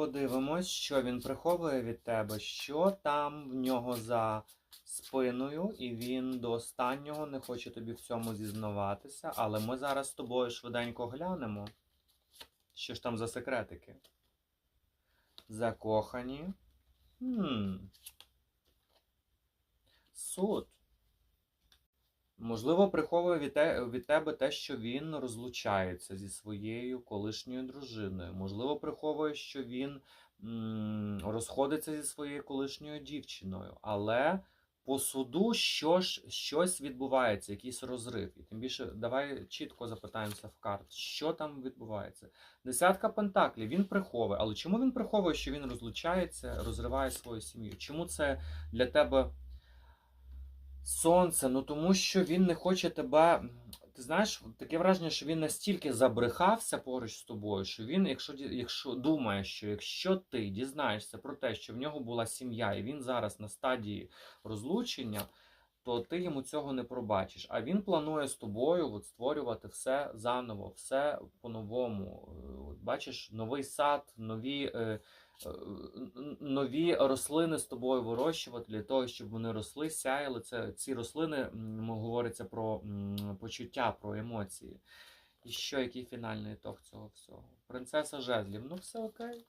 подивимось, що він приховує від тебе, що там в нього за спиною, і він до останнього не хоче тобі в цьому зізнаватися. Але ми зараз з тобою швиденько глянемо, що ж там за секретики. Закохані. Хм. Суд. Можливо, приховує від, те, від тебе те, що він розлучається зі своєю колишньою дружиною. Можливо, приховує, що він м, розходиться зі своєю колишньою дівчиною. Але по суду що ж, щось відбувається, якийсь розрив. І тим більше, давай чітко запитаємося в карт, що там відбувається. Десятка пентаклів, він приховує. Але чому він приховує, що він розлучається, розриває свою сім'ю? Чому це для тебе сонце? Ну тому що він не хоче тебе. Ти знаєш, таке враження, що він настільки забрехався поруч з тобою, що він, якщо, якщо думає, що якщо ти дізнаєшся про те, що в нього була сім'я, і він зараз на стадії розлучення, то ти йому цього не пробачиш. А він планує з тобою от, створювати все заново, все по-новому. Е, бачиш, новий сад, нові. Е, нові рослини з тобою вирощувати для того, щоб вони росли, сяяли. Це ці рослини говориться про почуття, про емоції. І що, який фінальний ітог цього всього? Принцеса жезлів. Ну, все окей.